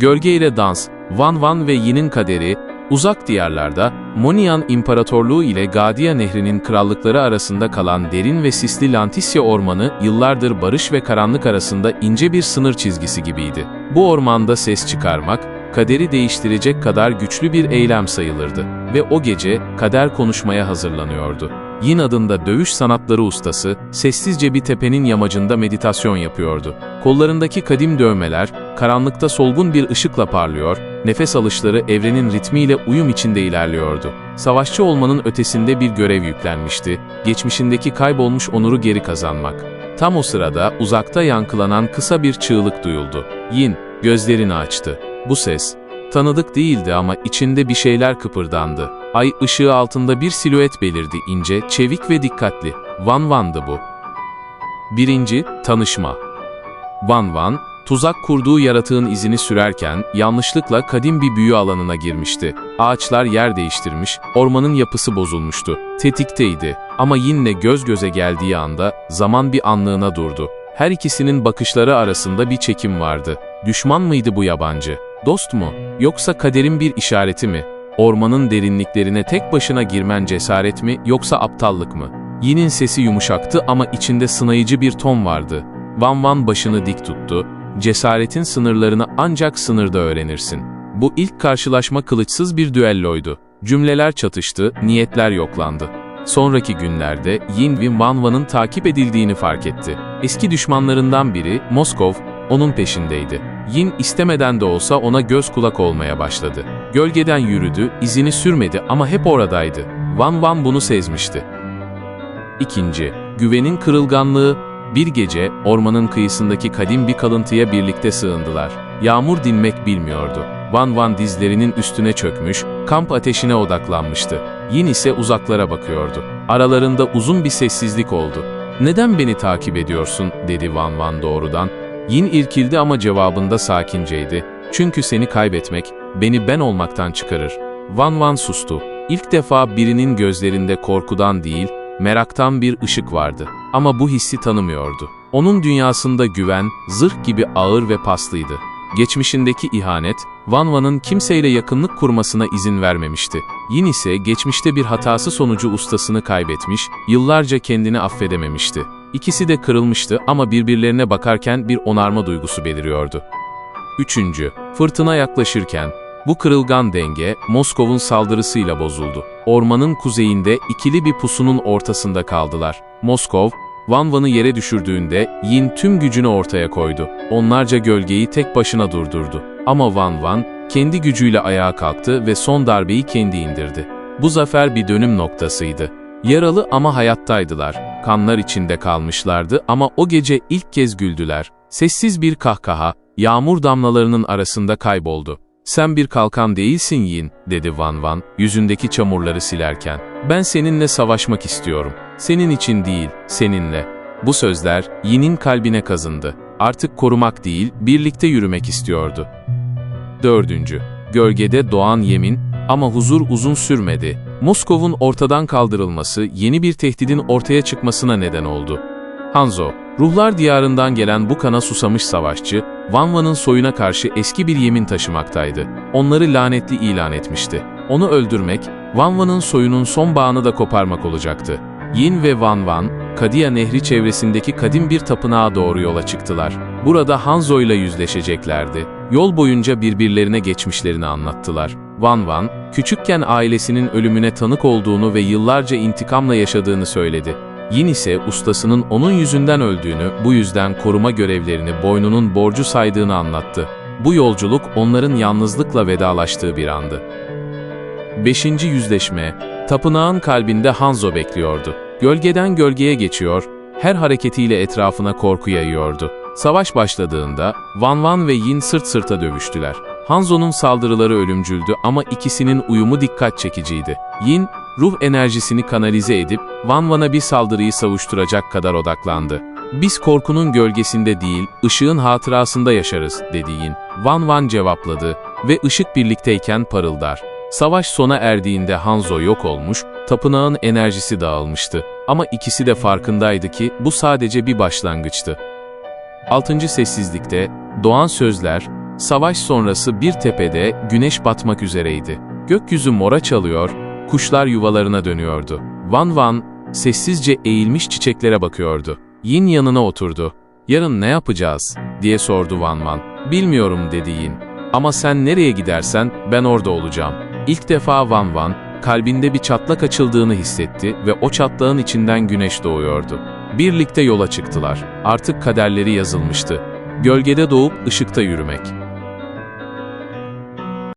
Gölge ile dans, Van Van ve Yin'in kaderi, uzak diyarlarda, Monian İmparatorluğu ile Gadia Nehri'nin krallıkları arasında kalan derin ve sisli Lantisya Ormanı, yıllardır barış ve karanlık arasında ince bir sınır çizgisi gibiydi. Bu ormanda ses çıkarmak, kaderi değiştirecek kadar güçlü bir eylem sayılırdı. Ve o gece, kader konuşmaya hazırlanıyordu. Yin adında dövüş sanatları ustası, sessizce bir tepenin yamacında meditasyon yapıyordu. Kollarındaki kadim dövmeler, karanlıkta solgun bir ışıkla parlıyor, nefes alışları evrenin ritmiyle uyum içinde ilerliyordu. Savaşçı olmanın ötesinde bir görev yüklenmişti, geçmişindeki kaybolmuş onuru geri kazanmak. Tam o sırada uzakta yankılanan kısa bir çığlık duyuldu. Yin, gözlerini açtı. Bu ses, tanıdık değildi ama içinde bir şeyler kıpırdandı. Ay ışığı altında bir silüet belirdi ince, çevik ve dikkatli. Van Van'dı bu. Birinci, tanışma. Van Van, tuzak kurduğu yaratığın izini sürerken yanlışlıkla kadim bir büyü alanına girmişti. Ağaçlar yer değiştirmiş, ormanın yapısı bozulmuştu. Tetikteydi ama yine göz göze geldiği anda zaman bir anlığına durdu. Her ikisinin bakışları arasında bir çekim vardı. Düşman mıydı bu yabancı? Dost mu? Yoksa kaderin bir işareti mi? Ormanın derinliklerine tek başına girmen cesaret mi yoksa aptallık mı? Yin'in sesi yumuşaktı ama içinde sınayıcı bir ton vardı. Van Van başını dik tuttu. Cesaretin sınırlarını ancak sınırda öğrenirsin. Bu ilk karşılaşma kılıçsız bir düelloydu. Cümleler çatıştı, niyetler yoklandı. Sonraki günlerde Yin ve Van Van'ın takip edildiğini fark etti. Eski düşmanlarından biri, Moskov, onun peşindeydi. Yin istemeden de olsa ona göz kulak olmaya başladı. Gölgeden yürüdü, izini sürmedi ama hep oradaydı. Van Van bunu sezmişti. İkinci, güvenin kırılganlığı. Bir gece ormanın kıyısındaki kadim bir kalıntıya birlikte sığındılar. Yağmur dinmek bilmiyordu. Van Van dizlerinin üstüne çökmüş, kamp ateşine odaklanmıştı. Yin ise uzaklara bakıyordu. Aralarında uzun bir sessizlik oldu. "Neden beni takip ediyorsun?" dedi Van Van doğrudan. Yin irkildi ama cevabında sakinceydi. "Çünkü seni kaybetmek beni ben olmaktan çıkarır." Van Van sustu. İlk defa birinin gözlerinde korkudan değil, meraktan bir ışık vardı. Ama bu hissi tanımıyordu. Onun dünyasında güven, zırh gibi ağır ve paslıydı. Geçmişindeki ihanet, Van Van'ın kimseyle yakınlık kurmasına izin vermemişti. Yin ise geçmişte bir hatası sonucu ustasını kaybetmiş, yıllarca kendini affedememişti. İkisi de kırılmıştı ama birbirlerine bakarken bir onarma duygusu beliriyordu. Üçüncü, fırtına yaklaşırken, bu kırılgan denge, Moskov'un saldırısıyla bozuldu. Ormanın kuzeyinde ikili bir pusunun ortasında kaldılar. Moskov, Van Van'ı yere düşürdüğünde Yin tüm gücünü ortaya koydu. Onlarca gölgeyi tek başına durdurdu. Ama Van Van, kendi gücüyle ayağa kalktı ve son darbeyi kendi indirdi. Bu zafer bir dönüm noktasıydı. Yaralı ama hayattaydılar. Kanlar içinde kalmışlardı ama o gece ilk kez güldüler. Sessiz bir kahkaha, yağmur damlalarının arasında kayboldu. Sen bir kalkan değilsin Yin, dedi Van Van, yüzündeki çamurları silerken. Ben seninle savaşmak istiyorum. Senin için değil, seninle. Bu sözler Yin'in kalbine kazındı. Artık korumak değil, birlikte yürümek istiyordu. Dördüncü, gölgede doğan yemin ama huzur uzun sürmedi. Moskov'un ortadan kaldırılması yeni bir tehdidin ortaya çıkmasına neden oldu. Hanzo, ruhlar diyarından gelen bu kana susamış savaşçı, Van Van'ın soyuna karşı eski bir yemin taşımaktaydı. Onları lanetli ilan etmişti. Onu öldürmek, Van Van'ın soyunun son bağını da koparmak olacaktı. Yin ve Van Van, Kadia Nehri çevresindeki kadim bir tapınağa doğru yola çıktılar. Burada Hanzo ile yüzleşeceklerdi. Yol boyunca birbirlerine geçmişlerini anlattılar. Van Van, küçükken ailesinin ölümüne tanık olduğunu ve yıllarca intikamla yaşadığını söyledi. Yin ise ustasının onun yüzünden öldüğünü, bu yüzden koruma görevlerini boynunun borcu saydığını anlattı. Bu yolculuk onların yalnızlıkla vedalaştığı bir andı. Beşinci yüzleşme, tapınağın kalbinde Hanzo bekliyordu. Gölgeden gölgeye geçiyor, her hareketiyle etrafına korku yayıyordu. Savaş başladığında Van Van ve Yin sırt sırta dövüştüler. Hanzo'nun saldırıları ölümcüldü ama ikisinin uyumu dikkat çekiciydi. Yin, ruh enerjisini kanalize edip Van Van'a bir saldırıyı savuşturacak kadar odaklandı. Biz korkunun gölgesinde değil, ışığın hatırasında yaşarız, dedi Yin. Van Van cevapladı ve ışık birlikteyken parıldar. Savaş sona erdiğinde Hanzo yok olmuş, tapınağın enerjisi dağılmıştı. Ama ikisi de farkındaydı ki bu sadece bir başlangıçtı. Altıncı sessizlikte, doğan sözler, Savaş sonrası bir tepede güneş batmak üzereydi. Gökyüzü mora çalıyor, kuşlar yuvalarına dönüyordu. Van Van sessizce eğilmiş çiçeklere bakıyordu. Yin yanına oturdu. Yarın ne yapacağız? diye sordu Van Van. Bilmiyorum dedi Yin. Ama sen nereye gidersen ben orada olacağım. İlk defa Van Van kalbinde bir çatlak açıldığını hissetti ve o çatlağın içinden güneş doğuyordu. Birlikte yola çıktılar. Artık kaderleri yazılmıştı. Gölgede doğup ışıkta yürümek.